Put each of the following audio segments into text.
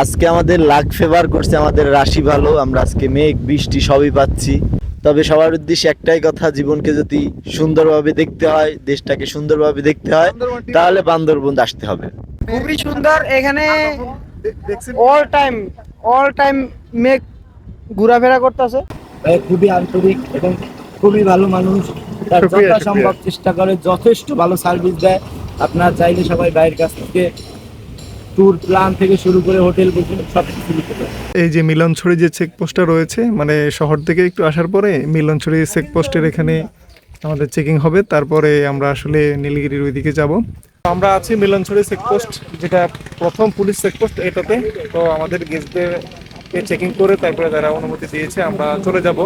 আজকে আমাদের লাক ফেভার করছে আমাদের রাশি ভালো আমরা আজকে মেঘ বৃষ্টি সবই পাচ্ছি। তবে সবার উদ্দেশ্যে একটাই কথা জীবনকে যদি সুন্দরভাবে দেখতে হয় দেশটাকে সুন্দরভাবে দেখতে হয় তাহলে বান্দরবন আসতে হবে। খুবই সুন্দর এখানে অল টাইম অল টাইম মেঘ ঘোরাফেরা করতেছে। খুবই আন্তরিক এবং খুবই ভালো মানুষ। তার সম্ভব চেষ্টা করে যথেষ্ট ভালো সার্ভিস দেয়। আপনার চাইলে সবাই বাইরের কাছ থেকে ট্যুর প্ল্যান থেকে শুরু করে হোটেল বুকিং সব কিছু এই যে মিলনছড়ি যে চেকপোস্টটা রয়েছে মানে শহর থেকে একটু আসার পরে মিলনছড়ি চেকপোস্টের এখানে আমাদের চেকিং হবে, তারপরে আমরা আসলে নীলগিরির ওইদিকে যাব। আমরা আছি মিলনছড়ি চেকপোস্ট যেটা প্রথম পুলিশ চেকপোস্ট এটাতে। তো আমাদের গেস্টদের চেকিং করে তারপরে যারা অনুমতি দিয়েছে, আমরা চলে যাব।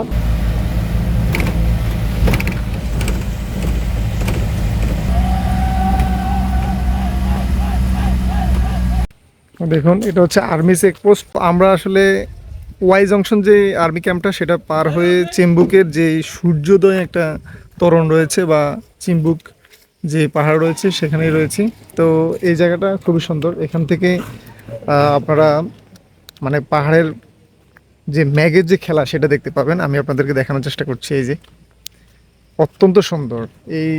দেখুন, এটা হচ্ছে আর্মি চেকপোস্ট আমরা আসলে ওয়াই জংশন যে আর্মি ক্যাম্পটা সেটা পার হয়ে চিম্বুকের যে সূর্যোদয় একটা তরণ রয়েছে বা চিম্বুক যে পাহাড় রয়েছে, সেখানেই রয়েছি। তো এই জায়গাটা খুবই সুন্দর। এখান থেকে আপনারা মানে পাহাড়ের যে ম্যাগের যে খেলা, সেটা দেখতে পাবেন। আমি আপনাদেরকে দেখানোর চেষ্টা করছি, এই যে। অত্যন্ত সুন্দর। এই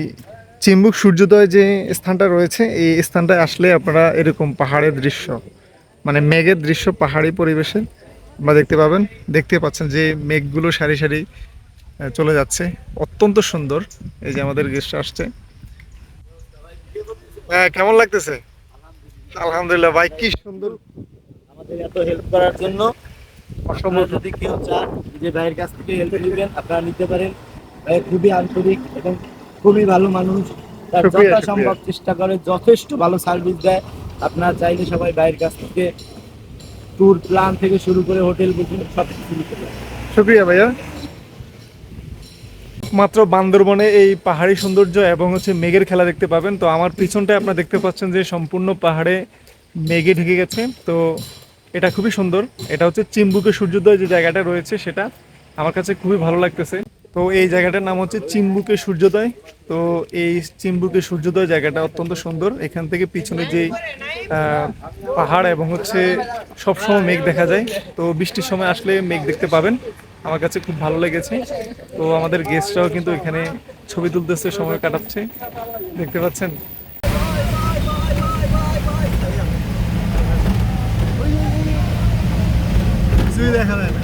চিম্বুক সূর্যোদয় যে স্থানটা রয়েছে, এই স্থানটায় আসলে আপনারা এরকম পাহাড়ের দৃশ্য মানে মেঘের দৃশ্য পাহাড়ি পরিবেশে বা দেখতে পাবেন। দেখতে পাচ্ছেন যে মেঘগুলো সারি সারি চলে যাচ্ছে। অত্যন্ত সুন্দর এই যে আমাদের গেস্ট আসছে। হ্যাঁ কেমন লাগতেছে? আলহামদুলিল্লাহ ভাই, কি সুন্দর। আমাদের এত হেল্প করার জন্য অসম্ভব যদি কেউ চান যে ভাইয়ের কাছ থেকে হেল্প নেবেন, আপনারা নিতে পারেন। ভাই, খুবই আন্তরিক এবং খুবই ভালো মানুষ। তার শুকরিয়া, যথা শুকরিয়া। সম্ভব চেষ্টা করে যথেষ্ট ভালো সার্ভিস দেয়। আপনার চাইলে সবাই বাইরের কাছ থেকে ট্যুর প্ল্যান থেকে শুরু করে হোটেল বুকিং সব কিছু নিতে পারে শুক্রিয়া ভাইয়া। মাত্র বান্দরবনে এই পাহাড়ি সৌন্দর্য এবং হচ্ছে মেঘের খেলা দেখতে পাবেন। তো আমার পিছনটায় আপনারা দেখতে পাচ্ছেন যে সম্পূর্ণ পাহাড়ে মেঘে ঢেকে গেছে। তো এটা খুবই সুন্দর। এটা হচ্ছে চিম্বুকে সূর্যোদয় যে জায়গাটা রয়েছে সেটা আমার কাছে খুবই ভালো লাগতেছে। তো এই জায়গাটার নাম হচ্ছে চিম্বুকে সূর্যোদয়। তো এই চিম্বুকে সূর্যোদয় জায়গাটা অত্যন্ত সুন্দর। এখান থেকে পিছনে যে পাহাড় এবং হচ্ছে সবসময় মেঘ দেখা যায়। তো বৃষ্টির সময় আসলে মেঘ দেখতে পাবেন। আমার কাছে খুব ভালো লেগেছে। তো আমাদের গেস্টরাও কিন্তু এখানে ছবি তুলতেছে, সময় কাটাচ্ছে। দেখতে পাচ্ছেন? দেখা যায় না।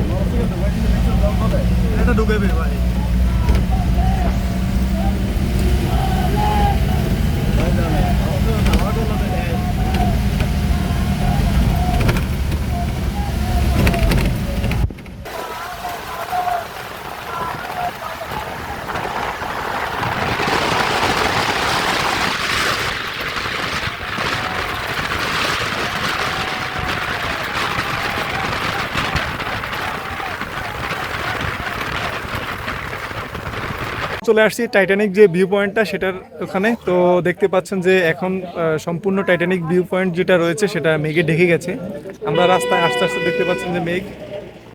এটা ঢুকাবে ভাই চলে আসছি টাইটানিক যে ভিউ পয়েন্টটা সেটার ওখানে। তো দেখতে পাচ্ছেন যে এখন সম্পূর্ণ টাইটানিক ভিউ পয়েন্ট যেটা রয়েছে সেটা মেঘে ঢেকে গেছে। আমরা রাস্তায় আস্তে আস্তে দেখতে পাচ্ছেন যে মেঘ।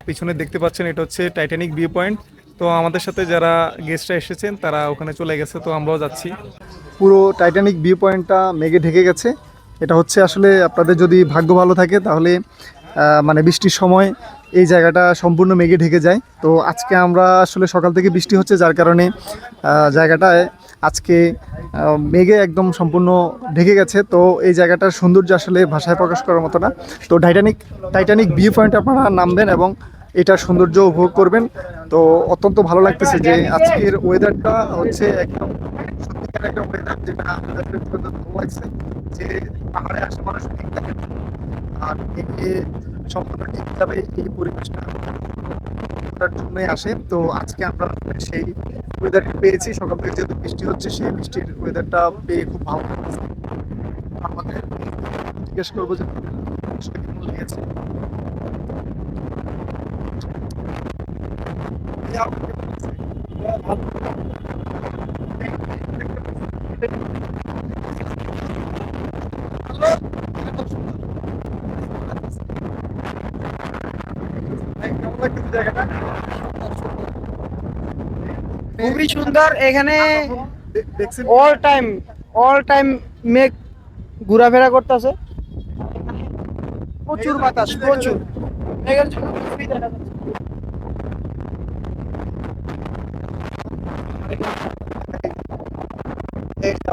পিছনে দেখতে পাচ্ছেন এটা হচ্ছে টাইটানিক ভিউ পয়েন্ট তো আমাদের সাথে যারা গেস্টরা এসেছেন, তারা ওখানে চলে গেছে, তো আমরাও যাচ্ছি। পুরো টাইটানিক ভিউ পয়েন্টটা মেঘে ঢেকে গেছে। এটা হচ্ছে আসলে আপনাদের যদি ভাগ্য ভালো থাকে, তাহলে মানে বৃষ্টির সময় এই জায়গাটা সম্পূর্ণ মেঘে ঢেকে যায়। তো আজকে আমরা আসলে সকাল থেকে বৃষ্টি হচ্ছে, যার কারণে জায়গাটায় আজকে মেঘে একদম সম্পূর্ণ ঢেকে গেছে। তো এই জায়গাটার সৌন্দর্য আসলে ভাষায় প্রকাশ করার মতো না। তো টাইটানিক টাইটানিক ভিউ পয়েন্ট আপনারা নামবেন এবং এটার সৌন্দর্য উপভোগ করবেন। তো অত্যন্ত ভালো লাগতেছে যে আজকের ওয়েদারটা হচ্ছে একদম ওয়েদার যেটা যে পাহাড়ে আর সম্পূর্ণ ঠিক যাবে এই পরিবেশটা ওটার জন্যই আসে। তো আজকে আমরা সেই ওয়েদারটা পেয়েছি। সকাল থেকে যেহেতু বৃষ্টি হচ্ছে, সেই বৃষ্টির ওয়েদারটা পেয়ে খুব ভালো লাগছে। আমাদের জিজ্ঞেস করব যে লেগেছে কেমন খুবই সুন্দর, এখানে অল টাইম অল টাইম মেঘ ঘোরাফেরা করতেছে। প্রচুর বাতাস, প্রচুর। মেঘের জন্য কিছুই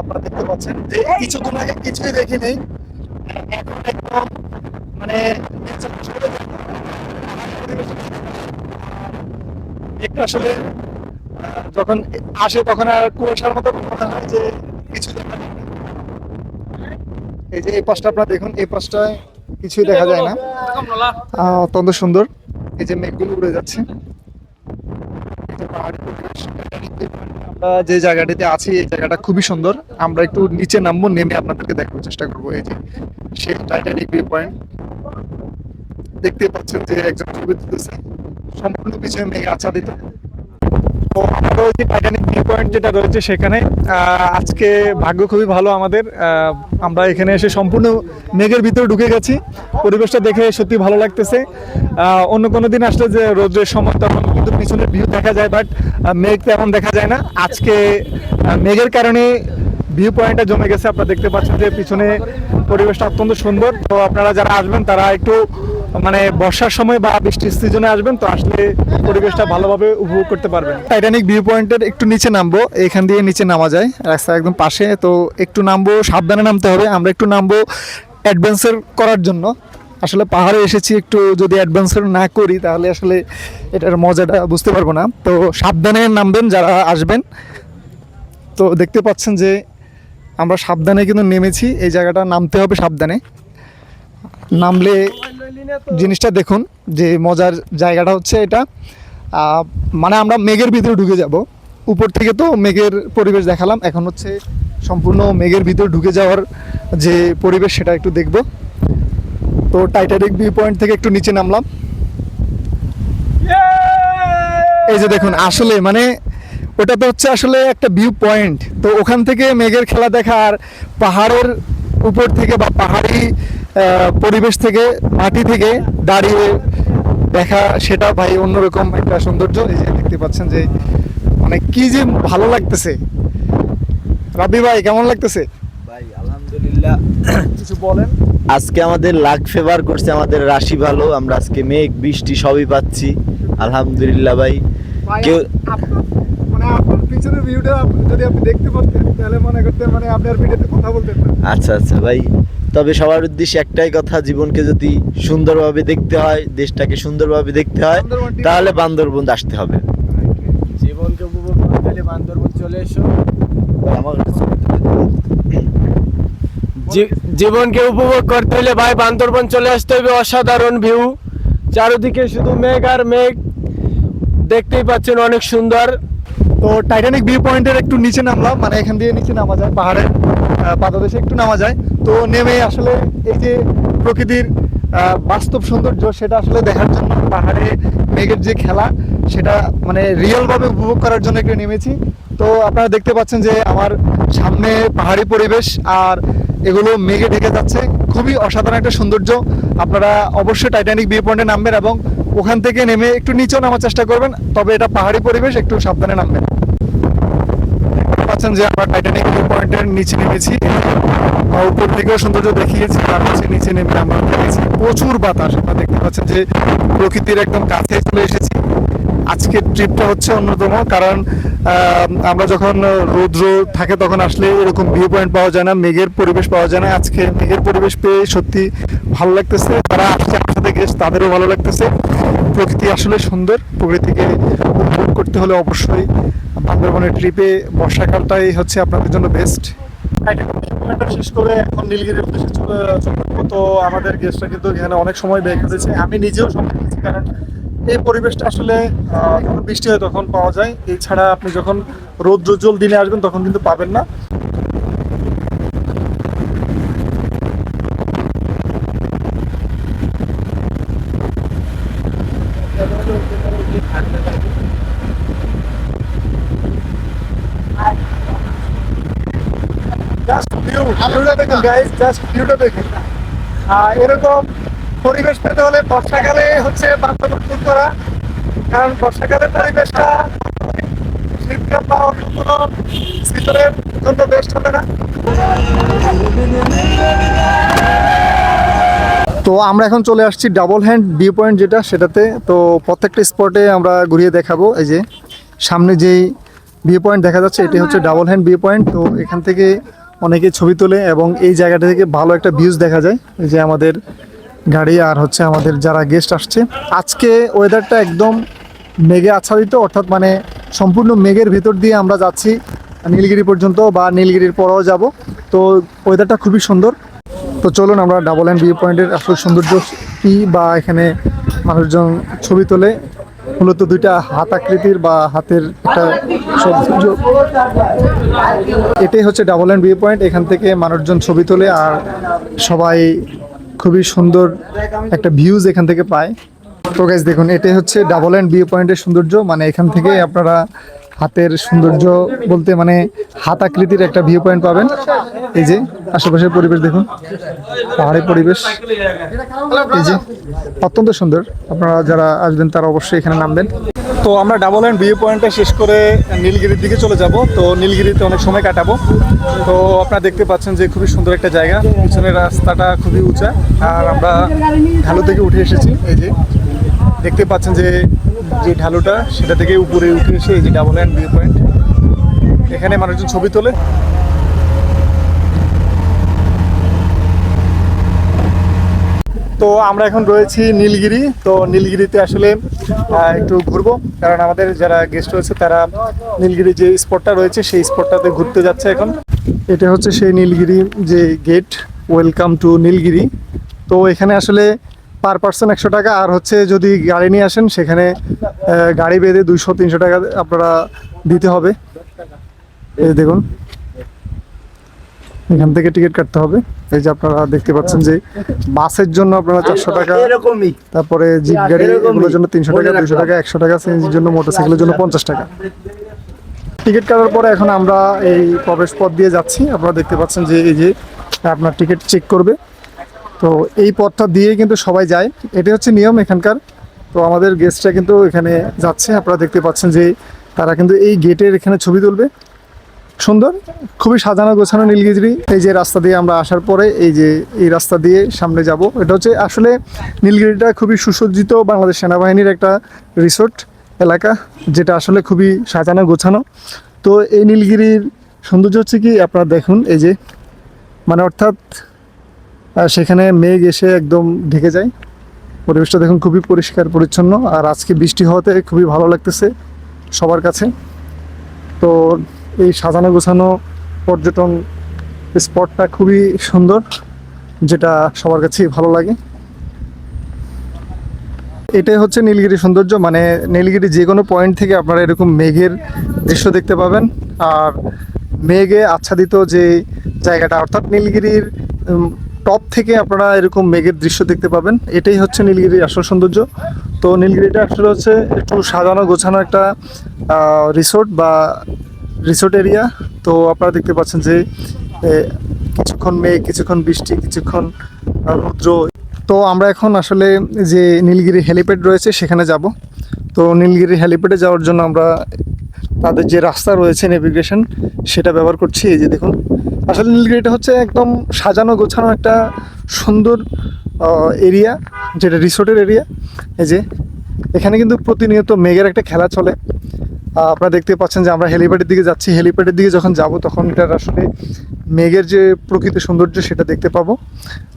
আপনারা দেখতে পাচ্ছেন, যে কিছুক্ষণ আগে কিছুই দেখি নেই এখন একদম মানে একটু আসলে যখন আসে তখন আর কুয়াশার মতো মনে হয় যে কিছু দেখা যায়। এই যে এই পাশটা আপনারা দেখুন, এই পাশটায় কিছুই দেখা যায় না। অত্যন্ত সুন্দর। এই যে মেঘগুলো উড়ে যাচ্ছে। আমরা যে জায়গাটিতে আছি, এই জায়গাটা খুবই সুন্দর। আমরা একটু নিচে নামবো, নেমে আপনাদেরকে দেখার চেষ্টা করব। এই যে সেই টাইটানিক ভিউ পয়েন্ট দেখতে পাচ্ছেন যে একজন ছবি তুলতেছে। সম্পূর্ণ পিছনে মেঘ আচ্ছাদিত। তো আমাদের ওই যে টাইটানিক ভিউ পয়েন্ট যেটা রয়েছে সেখানে আজকে ভাগ্য খুবই ভালো আমাদের। আমরা এখানে এসে সম্পূর্ণ মেঘের ভিতরে ঢুকে গেছি। পরিবেশটা দেখে সত্যি ভালো লাগতেছে। অন্য কোনো দিন আসলে যে রোদ্রের সময়, তখন কিন্তু পিছনের ভিউ দেখা যায় বাট মেঘ তেমন দেখা যায় না। আজকে মেঘের কারণে ভিউ পয়েন্টটা জমে গেছে। আপনারা দেখতে পাচ্ছেন যে পিছনে পরিবেশটা অত্যন্ত সুন্দর। তো আপনারা যারা আসবেন, তারা একটু মানে বর্ষার সময় বা বৃষ্টির সিজনে আসবেন, তো আসলে পরিবেশটা ভালোভাবে উপভোগ করতে পারবেন। টাইটানিক ভিউ পয়েন্টের একটু নিচে নামবো, এখান দিয়ে নিচে নামা যায়, রাস্তা একদম পাশে, তো একটু নামবো, সাবধানে নামতে হবে, আমরা একটু নামবো অ্যাডভেঞ্চার করার জন্য। আসলে পাহাড়ে এসেছি একটু যদি অ্যাডভেঞ্চার না করি, তাহলে আসলে এটার মজাটা বুঝতে পারব না। তো সাবধানে নামবেন যারা আসবেন। তো দেখতে পাচ্ছেন যে আমরা সাবধানে কিন্তু নেমেছি, এই জায়গাটা নামতে হবে সাবধানে। নামলে জিনিসটা দেখুন যে মজার জায়গাটা হচ্ছে এটা। মানে আমরা মেঘের ভিতরে ঢুকে যাব। উপর থেকে তো মেঘের পরিবেশ দেখালাম এখন হচ্ছে সম্পূর্ণ মেঘের ভিতরে ঢুকে যাওয়ার যে পরিবেশ সেটা একটু দেখব। তো টাইটানিক ভিউ পয়েন্ট থেকে একটু নিচে নামলাম। এই যে দেখুন আসলে মানে ওটা তো হচ্ছে আসলে একটা ভিউ পয়েন্ট তো ওখান থেকে মেঘের খেলা দেখা আর পাহাড়ের উপর থেকে বা পাহাড়ি পরিবেশ থেকে মাটি থেকে দাঁড়িয়ে দেখা সেটা ভাই অন্যরকম একটা সৌন্দর্য। এই যে দেখতে পাচ্ছেন যে মানে কি যে ভালো লাগতেছে। রাবি ভাই কেমন লাগতেছে? ভাই আলহামদুলিল্লাহ। কিছু বলেন। আজকে আমাদের লাক ফেভার করছে আমাদের রাশি ভালো আমরা আজকে মেঘ বৃষ্টি সবই পাচ্ছি। আলহামদুলিল্লাহ ভাই। কেউ মানে পিছনের ভিউটা যদি আপনি দেখতে পারতেন তাহলে মনে করতেন মানে আপনার ভিডিওতে কথা বলতেন আচ্ছা আচ্ছা ভাই। তবে সবার উদ্দেশ্যে একটাই কথা জীবনকে যদি সুন্দরভাবে দেখতে হয় দেশটাকে সুন্দরভাবে দেখতে হয় তাহলে বান্দরবন আসতে হবে। জীবনকে উপভোগ করতে হলে বান্দরবন চলে এসো। আমার জীবনকে উপভোগ করতে হলে ভাই বান্দরবন চলে আসতে হবে অসাধারণ ভিউ। চারিদিকে শুধু মেঘ আর মেঘ। দেখতেই পাচ্ছেন অনেক সুন্দর। তো টাইটানিক ভিউ পয়েন্টের একটু নিচে নামলাম মানে এখান দিয়ে নিচে নামা যায় পাহাড়ের পাদদেশে একটু নামা যায়। তো নেমে আসলে এই যে প্রকৃতির বাস্তব সৌন্দর্য, সেটা আসলে দেখার জন্য পাহাড়ে মেঘের যে খেলা, সেটা মানে রিয়েলভাবে উপভোগ করার জন্য একটু নেমেছি। তো আপনারা দেখতে পাচ্ছেন যে আমার সামনে পাহাড়ি পরিবেশ আর এগুলো মেঘে ঢেকে যাচ্ছে। খুবই অসাধারণ একটা সৌন্দর্য। আপনারা অবশ্যই টাইটানিক ভিউ পয়েন্টে নামবেন এবং ওখান থেকে নেমে একটু নিচেও নামার চেষ্টা করবেন, তবে এটা পাহাড়ি পরিবেশ, একটু সাবধানে নামবেন। পাচ্ছেন যে আমরা টাইটানিক ভিউ পয়েন্টের নিচে নেমেছি। উপর থেকেও সৌন্দর্য দেখিয়েছি তার হচ্ছে নিচে নেমে আমরা দেখেছি প্রচুর বাতাস। আপনারা দেখতে পাচ্ছেন যে প্রকৃতির একদম কাছে চলে এসেছি। আজকের ট্রিপটা হচ্ছে অন্যতম, কারণ আমরা যখন রৌদ্র থাকে তখন আসলে এরকম ভিউ পয়েন্ট পাওয়া যায় না, মেঘের পরিবেশ পাওয়া যায় না। আজকে মেঘের পরিবেশ পেয়ে সত্যি ভালো লাগতেছে। তারা আসছে আমার সাথে গেস্ট তাদেরও ভালো লাগতেছে। প্রকৃতি আসলে সুন্দর। প্রকৃতিকে উপভোগ করতে হলে অবশ্যই বান্দরবনের ট্রিপে বর্ষাকালটাই হচ্ছে আপনাদের জন্য বেস্ট শেষ করে এখন নীলগিরির উদ্দেশ্যে চলে তো আমাদের গেস্টরা কিন্তু এখানে অনেক সময় ব্যয় করেছে। আমি নিজেও সময় দিয়েছি, কারণ এই পরিবেশটা আসলে যখন বৃষ্টি হয় তখন পাওয়া যায়। এছাড়া আপনি যখন রৌদ্রোজ্জ্বল দিনে আসবেন তখন কিন্তু পাবেন না। জাস্ট ভিউ গাইস জাস্ট ভিউটা দেখুন। এরকম পরিবেশ পেতে হলে বর্ষাকালে হচ্ছে বাস্তবায়ন করা। কারণ বর্ষাকালের পরিবেশটা শীতকাল বা অন্য কোনো জন্য বেস্ট হবে না। তো আমরা এখন চলে আসছি ডাবল হ্যান্ড ভিউ পয়েন্ট যেটা, সেটাতে। তো প্রত্যেকটা স্পটে আমরা ঘুরিয়ে দেখাবো। এই যে সামনে যেই ভিউ পয়েন্ট দেখা যাচ্ছে, এটি হচ্ছে ডাবল হ্যান্ড ভিউ পয়েন্ট তো এখান থেকে অনেকে ছবি তোলে এবং এই জায়গাটা থেকে ভালো একটা ভিউজ দেখা যায়। যে আমাদের গাড়ি আর হচ্ছে আমাদের যারা গেস্ট আসছে। আজকে ওয়েদারটা একদম মেঘে আচ্ছাদিত, অর্থাৎ মানে সম্পূর্ণ মেঘের ভিতর দিয়ে আমরা যাচ্ছি নীলগিরি পর্যন্ত বা নীলগিরির পরেও যাব। তো ওয়েদারটা খুবই সুন্দর। তো চলুন আমরা ডাবল হ্যান্ড ভিউ পয়েন্টের আসল সৌন্দর্য কী বা এখানে মানুষজন ছবি তোলে। মূলত দুইটা হাত আকৃতির বা হাতের একটা সৌন্দর্য এটাই হচ্ছে ডাবল এন্ড ভিউ পয়েন্ট এখান থেকে মানুষজন ছবি তোলে আর সবাই খুবই সুন্দর একটা ভিউজ এখান থেকে পায়। তো গাইজ দেখুন, এটাই হচ্ছে ডাবল এন্ড ভিউ পয়েন্টের সৌন্দর্য। মানে এখান থেকে আপনারা হাতের সৌন্দর্য বলতে মানে হাত আকৃতির একটা ভিউ পয়েন্ট পাবেন। এই যে, আশেপাশের পরিবেশ দেখুন। পাহাড়ি পরিবেশ। এই যে, অত্যন্ত সুন্দর। আপনারা যারা আসবেন, তারা অবশ্যই এখানে নামবেন। তো আমরা ডাবল হ্যান্ড ভিউ পয়েন্টটা শেষ করে নীলগিরির দিকে চলে যাব। তো নীলগিরিতে অনেক সময় কাটাবো। তো আপনারা দেখতে পাচ্ছেন যে খুবই সুন্দর একটা জায়গা। পিছনের রাস্তাটা খুবই উঁচা। আর আমরা ঢালু থেকে উঠে এসেছি। এই যে দেখতে পাচ্ছেন যে যে ঢালুটা, সেটা থেকে উপরে উঠে এসে এই যে ডাবল হ্যান্ড ভিউ পয়েন্ট এখানে মানুষজন ছবি তোলে। তো আমরা এখন রয়েছি নীলগিরি। তো নীলগিরিতে আসলে একটু ঘুরবো। কারণ আমাদের যারা গেস্ট রয়েছে, তারা নীলগিরি যে স্পটটা রয়েছে, সেই স্পটটাতে ঘুরতে যাচ্ছে এখন। এটা হচ্ছে সেই নীলগিরি যে গেট ওয়েলকাম টু নীলগিরি। তো এখানে আসলে পার পার্সন একশো টাকা আর হচ্ছে যদি গাড়ি নিয়ে আসেন সেখানে গাড়ি বেঁধে দুইশো তিনশো টাকা আপনারা দিতে হবে। এই দেখুন। এখান থেকে টিকিট কাটতে হবে। এই যে আপনারা দেখতে পাচ্ছেন যে বাসের জন্য আপনারা চারশো টাকা তারপরে জিপ গাড়ি এগুলোর জন্য তিনশো টাকা দুশো টাকা একশো টাকা সিএনজির জন্য মোটরসাইকেলের জন্য পঞ্চাশ টাকা। টিকিট কাটার পরে এখন আমরা এই প্রবেশ পথ দিয়ে যাচ্ছি। আপনারা দেখতে পাচ্ছেন যে এই যে আপনার টিকিট চেক করবে। তো এই পথটা দিয়ে কিন্তু সবাই যায়। এটি হচ্ছে নিয়ম এখানকার। তো আমাদের গেস্টরা কিন্তু এখানে যাচ্ছে। আপনারা দেখতে পাচ্ছেন যে তারা কিন্তু এই গেটের এখানে ছবি তুলবে। সুন্দর, খুবই সাজানো গোছানো নীলগিরি এই যে রাস্তা দিয়ে আমরা আসার পরে এই যে এই রাস্তা দিয়ে সামনে যাব। এটা হচ্ছে আসলে নীলগিরিটা খুবই সুসজ্জিত বাংলাদেশ সেনাবাহিনীর একটা রিসোর্ট এলাকা, যেটা আসলে খুবই সাজানো গোছানো। তো এই নীলগিরির সৌন্দর্য হচ্ছে কি? আপনারা দেখুন, এই যে মানে অর্থাৎ সেখানে মেঘ এসে একদম ঢেকে যায়। পরিবেশটা দেখুন খুবই পরিষ্কার, পরিচ্ছন্ন, আর আজকে বৃষ্টি হওয়াতে খুবই ভালো লাগতেছে সবার কাছে। তো এই সাজানো গোছানো পর্যটন স্পটটা খুবই সুন্দর, যেটা সবার কাছেই ভালো লাগে। এটাই হচ্ছে নীলগিরি সৌন্দর্য মানে নীলগিরি যে কোনো পয়েন্ট থেকে আপনারা এরকম মেঘের দৃশ্য দেখতে পাবেন। আর মেঘে আচ্ছাদিত যে জায়গাটা, অর্থাৎ নীলগিরির টপ থেকে আপনারা এরকম মেঘের দৃশ্য দেখতে পাবেন। এটাই হচ্ছে নীলগিরির আসল সৌন্দর্য। তো নীলগিরিটা আসলে হচ্ছে একটু সাজানো গোছানো একটা রিসোর্ট বা রিসোর্ট এরিয়া তো আপনারা দেখতে পাচ্ছেন যে কিছুক্ষণ মেঘ, কিছুক্ষণ বৃষ্টি, কিছুক্ষণ রৌদ্র। তো আমরা এখন আসলে যে নীলগিরি হেলিপ্যাড রয়েছে, সেখানে যাব। তো নীলগিরি হেলিপ্যাডে যাওয়ার জন্য আমরা তাদের যে রাস্তা রয়েছে নেভিগেশন সেটা ব্যবহার করছি। এই যে দেখুন আসলে নীলগিরিটা হচ্ছে একদম সাজানো, গোছানো একটা সুন্দর এরিয়া যেটা রিসোর্টের এরিয়া এই যে, এখানে কিন্তু প্রতিনিয়ত মেঘের একটা খেলা চলে। আপনারা দেখতে পাচ্ছেন যে আমরা হেলিপ্যাডের দিকে যাচ্ছি। হেলিপ্যাডের দিকে যখন যাব, তখন এটার আসলে মেঘের যে প্রকৃত সৌন্দর্য, সেটা দেখতে পাবো।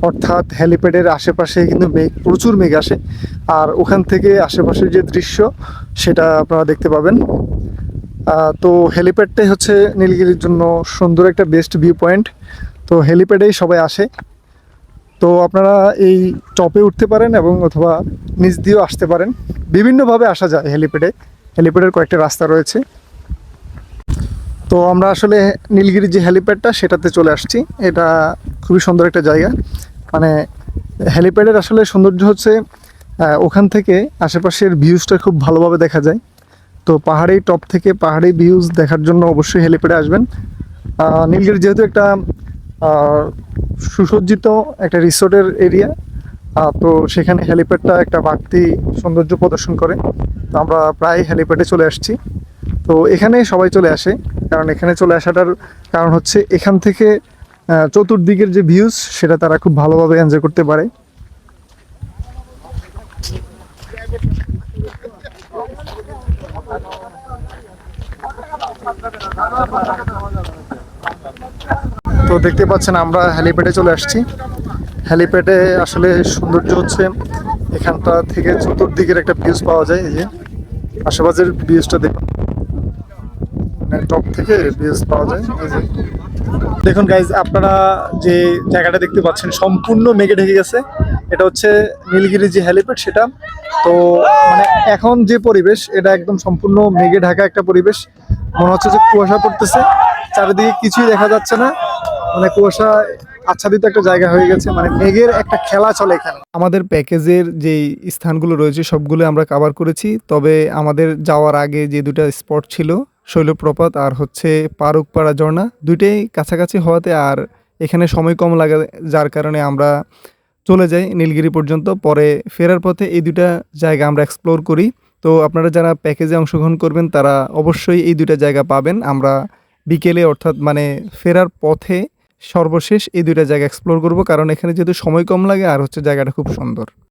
অর্থাৎ হেলিপ্যাডের আশেপাশে কিন্তু মেঘ, প্রচুর মেঘ আসে। আর ওখান থেকে আশেপাশের যে দৃশ্য, সেটা আপনারা দেখতে পাবেন। তো হেলিপ্যাডটাই হচ্ছে নীলগিরির জন্য সুন্দর একটা বেস্ট ভিউ পয়েন্ট তো হেলিপ্যাডেই সবাই আসে। তো আপনারা এই টপে উঠতে পারেন এবং অথবা নিচ দিয়েও আসতে পারেন। বিভিন্নভাবে আসা যায় হেলিপ্যাডে হেলিপ্যাডের কয়েকটা রাস্তা রয়েছে। তো আমরা আসলে নীলগিরির যে হেলিপ্যাডটা সেটাতে চলে আসছি। এটা খুবই সুন্দর একটা জায়গা। মানে হেলিপ্যাডের আসলে সৌন্দর্য হচ্ছে ওখান থেকে আশেপাশের ভিউজটা খুব ভালোভাবে দেখা যায়। তো পাহাড়ি টপ থেকে পাহাড়ি ভিউজ দেখার জন্য অবশ্যই হেলিপ্যাডে আসবেন। নীলগিরি যেহেতু একটা সুসজ্জিত একটা রিসোর্টের এরিয়া তো সেখানে হেলিপ্যাডটা একটা বাড়তি সৌন্দর্য প্রদর্শন করে। তো আমরা প্রায় হেলিপ্যাডে চলে আসছি। তো এখানে সবাই চলে আসে, কারণ এখানে চলে আসাটার কারণ হচ্ছে এখান থেকে চতুর্দিকের যে ভিউজ সেটা তারা খুব ভালোভাবে এনজয় করতে পারে। তো দেখতে পাচ্ছেন, আমরা হ্যালিপ্যাডে চলে আসছি। হ্যালিপ্যাডে আসলে সৌন্দর্য হচ্ছে এখানটা থেকে চতুর্দিকের একটা ভিউজ পাওয়া যায়, এই যে আশেপাশের ভিউজটা দেখুন। মানে টপ থেকে ভিউজ পাওয়া যায় দেখুন গাইজ আপনারা যে জায়গাটা দেখতে পাচ্ছেন, সম্পূর্ণ মেঘে ঢেকে গেছে। এটা হচ্ছে নীলগিরি যে হ্যালিপ্যাড সেটা। তো মানে এখন যে পরিবেশ, এটা একদম সম্পূর্ণ মেঘে ঢাকা একটা পরিবেশ। মনে হচ্ছে যে কুয়াশা পড়তেছে। চারিদিকে কিছুই দেখা যাচ্ছে না। মানে কুয়াশা আচ্ছাদিত একটা জায়গা হয়ে গেছে। মানে মেঘের একটা খেলা চলে এখানে। আমাদের প্যাকেজের যে স্থানগুলো রয়েছে, সবগুলো আমরা কভার করেছি। তবে আমাদের যাওয়ার আগে যে দুটো স্পট ছিল, শৈলপ্রপাত আর হচ্ছে পারুকপাড়া ঝর্ণা, দুইটাই কাছাকাছি হওয়াতে আর এখানে সময় কম লাগে। যার কারণে আমরা চলে যাই নীলগিরি পর্যন্ত। পরে ফেরার পথে এই দুটা জায়গা আমরা এক্সপ্লোর করি। তো আপনারা যারা প্যাকেজে অংশগ্রহণ করবেন, তারা অবশ্যই এই দুটা জায়গা পাবেন। আমরা বিকেলে অর্থাৎ মানে ফেরার পথে সর্বশেষ এই দুইটা জায়গা এক্সপ্লোর করব। কারণ এখানে যেহেতু সময় কম লাগে, আর হচ্ছে জায়গাটা খুব সুন্দর।